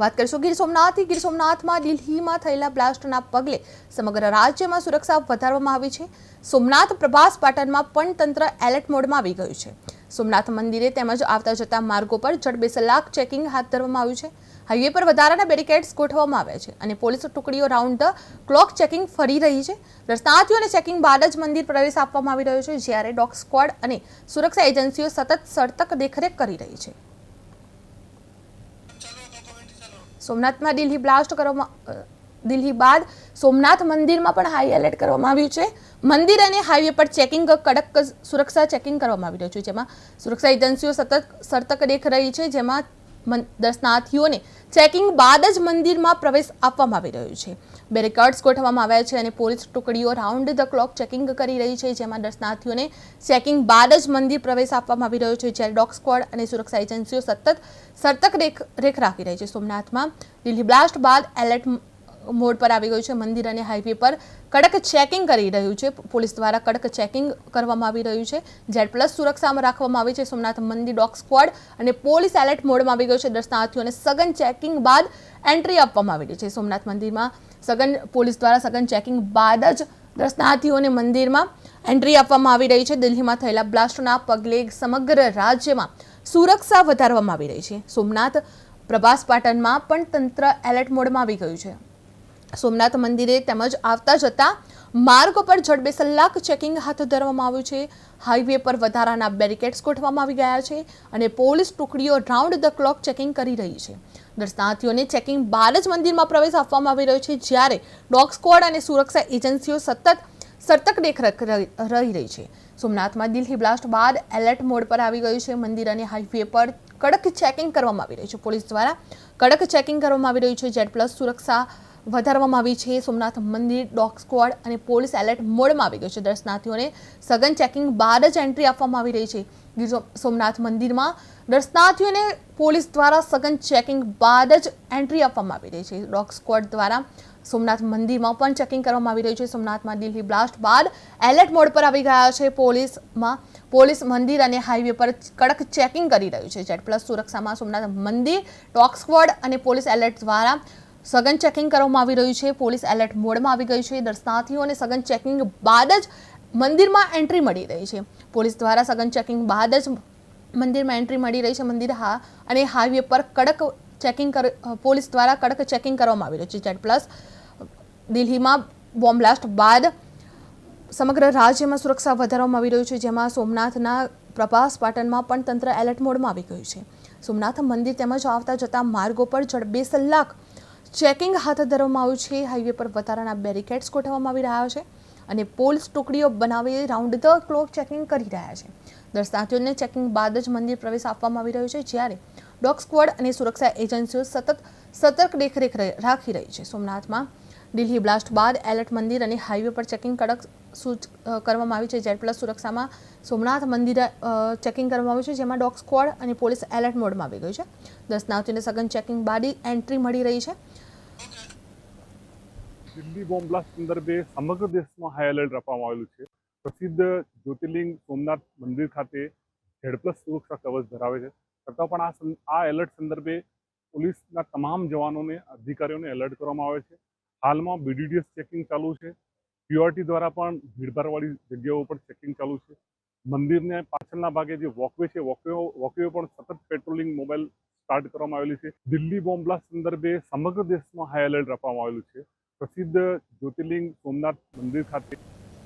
વાત કરીશું ગીર સોમનાથ ગીર સોમનાથમાં દિલ્હીમાં થયેલા બ્લાસ્ટના પગલે સમગ્ર રાજ્યમાં સુરક્ષા વધારવામાં આવી છે. સોમનાથ પ્રભાસ પાટણમાં પણ તંત્ર એલર્ટ મોડમાં આવી ગયું છે. સોમનાથ મંદિરે તેમજ આવતા જતા માર્ગો પર જડબેસલાક ચેકિંગ હાથ ધરવામાં આવ્યું છે. હાઈવે પર વધારાના બેરિકેડ્સ ગોઠવવામાં આવ્યા છે અને પોલીસ ટુકડીઓ રાઉન્ડ ધ ક્લોક ચેકિંગ ફરી રહી છે. દર્શનાર્થીઓને ચેકિંગ બાદ જ મંદિર પ્રવેશ આપવામાં આવી રહ્યો છે, જ્યારે ડોગ સ્ક્વોડ અને સુરક્ષા એજન્સીઓ સતત સતર્ક દેખરેખ કરી રહી છે. સોમનાથમાં દિલ્હી બ્લાસ્ટ કરવામાં દિલ્હી બાદ સોમનાથ મંદિરમાં પણ હાઈ એલર્ટ કરવામાં આવ્યું છે. મંદિર અને હાઈવે પર ચેકિંગ કડક સુરક્ષા ચેકિંગ કરવામાં આવી રહ્યું છે. જેમાં સુરક્ષા એજન્સીઓ સતત સતર્ક દેખ રહી છે. જેમાં દર્શનાર્થીઓને ચેકિંગ બાદ જ મંદિરમાં પ્રવેશ આપવામાં આવી રહ્યો છે. બેરિકેડ્સ ગોઠવવામાં આવ્યા છે અને પોલીસ ટુકડીઓ રાઉન્ડ ધ ક્લોક ચેકિંગ કરી રહી છે, જેમાં દર્શનાર્થીઓને ચેકિંગ બાદ જ મંદિર પ્રવેશ આપવામાં આવી રહ્યો છે જ્યારે ડોગ સ્ક્વોડ અને સુરક્ષા એજન્સીઓ સતત સતર્ક રેખ રેખ રાખી રહી છે. સોમનાથમાં દિલ્હી બ્લાસ્ટ બાદ એલર્ટ મોડ પર આવી ગયું છે. મંદિર અને હાઈવે પર કડક ચેકિંગ કરી રહ્યું છે. પોલીસ દ્વારા કડક ચેકિંગ કરવામાં આવી રહ્યું છે. જેડ પ્લસ સુરક્ષામાં રાખવામાં આવી છે. સોમનાથ મંદિર ડોગ સ્ક્વોડ અને પોલીસ એલર્ટ મોડમાં આવી ગયું છે. દર્શનાર્થીઓને સઘન ચેકિંગ બાદ એન્ટ્રી આપવામાં આવી રહી છે. સોમનાથ મંદિરમાં સઘન પોલીસ દ્વારા સઘન ચેકિંગ બાદ જ દર્શનાર્થીઓને મંદિરમાં એન્ટ્રી આપવામાં આવી રહી છે. દિલ્હીમાં થયેલા બ્લાસ્ટના પગલે સમગ્ર રાજ્યમાં સુરક્ષા વધારવામાં આવી રહી છે. સોમનાથ પ્રભાસ પાટણમાં પણ તંત્ર એલર્ટ મોડમાં આવી ગયું છે. સોમનાથ મંદિરે તેમજ આવતા જતા માર્ગો પર જડબેસલાક ચેકિંગ હાથ ધરવામાં આવ્યું છે. હાઈવે પર વધારાના બેરિકેડ્સ ગોઠવવામાં આવી ગયા છે અને પોલીસ ટુકડીઓ રાઉન્ડ ધ ક્લોક ચેકિંગ કરી રહી છે. દર્શનાર્થીઓને ચેકિંગ બાર જ મંદિરમાં પ્રવેશ આપવામાં આવી રહ્યો છે, જ્યારે ડોગ સ્ક્વોડ અને સુરક્ષા એજન્સીઓ સતત સતર્ક દેખરેખ રહી રહી છે. સોમનાથમાં દિલ્હી બ્લાસ્ટ બાદ એલર્ટ મોડ પર આવી ગયું છે. મંદિર અને હાઈવે પર કડક ચેકિંગ કરવામાં આવી રહ્યું છે. પોલીસ દ્વારા કડક ચેકિંગ કરવામાં આવી રહ્યું છે. જેડ પ્લસ સુરક્ષા વધારવામાં આવી છે. સોમનાથ મંદિર, ડોગ સ્ક્વોડ અને પોલીસ એલર્ટ મોડમાં આવી ગયું છે. દર્શનાર્થીઓને સઘન ચેકિંગ બાદ જ એન્ટ્રી આપવામાં આવી રહી છે. ગીર સોમનાથ મંદિરમાં દર્શનાર્થીઓને પોલીસ દ્વારા સઘન ચેકિંગ બાદ જ એન્ટ્રી આપવામાં આવી રહી છે. ડોગ સ્ક્વોડ દ્વારા સોમનાથ મંદિરમાં પણ ચેકિંગ કરવામાં આવી રહ્યું છે. સોમનાથમાં દિલ્હી બ્લાસ્ટ બાદ એલર્ટ મોડ પર આવી ગયા છે. પોલીસમાં પોલીસ મંદિર અને હાઈવે પર કડક ચેકિંગ કરી રહ્યું છે. જેટ પ્લસ સુરક્ષામાં સોમનાથ મંદિર, ડોગ સ્ક્વોડ અને પોલીસ એલર્ટ દ્વારા સઘન ચેકિંગ કરવામાં આવી રહ્યું છે. પોલીસ એલર્ટ મોડમાં આવી ગયું છે. દર્શનાર્થીઓને સઘન ચેકિંગ બાદ જ મંદિરમાં એન્ટ્રી મળી રહી છે. પોલીસ દ્વારા સઘન ચેકિંગ બાદ જ મંદિરમાં એન્ટ્રી મળી રહી છે મંદિર હા અને હાઈવે પર કડક ચેકિંગ કર, પોલીસ દ્વારા કડક ચેકિંગ કરવામાં આવી રહ્યું છે. જેટ પ્લસ દિલ્હીમાં બોમ્બ બ્લાસ્ટ બાદ સમગ્ર રાજ્યમાં સુરક્ષા વધારવામાં આવી રહ્યું છે. જેમાં સોમનાથના પ્રભાસ પાટણમાં પણ તંત્ર એલર્ટ મોડમાં આવી ગયું છે. સોમનાથ મંદિર તેમજ આવતા જતા માર્ગો પર જડબેસલાક ચેકિંગ હાથ ધરવામાં આવ્યું છે. હાઈવે પર વધારાના બેરિકેડ્સ ગોઠવવામાં આવી રહ્યા છે અને પોલીસ ટુકડીઓ બનાવી રાઉન્ડ ધ ક્લોક ચેકિંગ કરી રહ્યા છે. દર્શનાર્થીઓને ચેકિંગ બાદ જ મંદિર પ્રવેશ આપવામાં આવી રહ્યો છે, જ્યારે ડોગ સ્ક્વોડ અને સુરક્ષા એજન્સીઓ સતત સતર્ક દેખરેખ રાખી રહી છે. સોમનાથમાં દિલ્હી બ્લાસ્ટ બાદ એલર્ટ મંદિર અને હાઈવે પર ચેકિંગ કડક સૂચ કરવામાં આવી છે. જેડ પ્લસ સુરક્ષામાં સોમનાથ મંદિરે ચેકિંગ કરવામાં આવ્યું છે, જેમાં ડોગ સ્ક્વોડ અને પોલીસ એલર્ટ મોડમાં આવી ગયું છે. દર્શનાર્થીઓને સઘન ચેકિંગ બાદ એન્ટ્રી મળી રહી છે. દિલ્હી બોમ્બ બ્લાસ્ટ સંદર્ભે સમગ્ર દેશમાં હાઈ એલર્ટ આપવામાં આવેલું છે. પ્રસિદ્ધ જ્યોતિર્લિંગ સોમનાથ મંદિર ખાતે ઝેડ પ્લસ સુરક્ષા કવચ ધરાવે છે. છતાં પણ આ એલર્ટ સંદર્ભે પોલીસના તમામ જવાનોને, અધિકારીઓને એલર્ટ કરવામાં આવે છે. હાલમાં બીડીડીએસ ચેકિંગ ચાલુ છે. પ્યુઆરટી દ્વારા પણ ભીડભાડવાળી જગ્યાઓ પર ચેકિંગ ચાલુ છે. મંદિરને પાછળના ભાગે જે વોકવે છે વોકવે વોકવે પણ સતત પેટ્રોલિંગ મોબાઈલ સ્ટાર્ટ કરવામાં આવેલી છે. દિલ્હી બોમ્બ બ્લાસ્ટ સંદર્ભે સમગ્ર દેશમાં હાઈ એલર્ટ આપવામાં આવેલું છે. પ્રસિદ્ધ જ્યોતિર્લિંગ સોમનાથ મંદિર ખાતે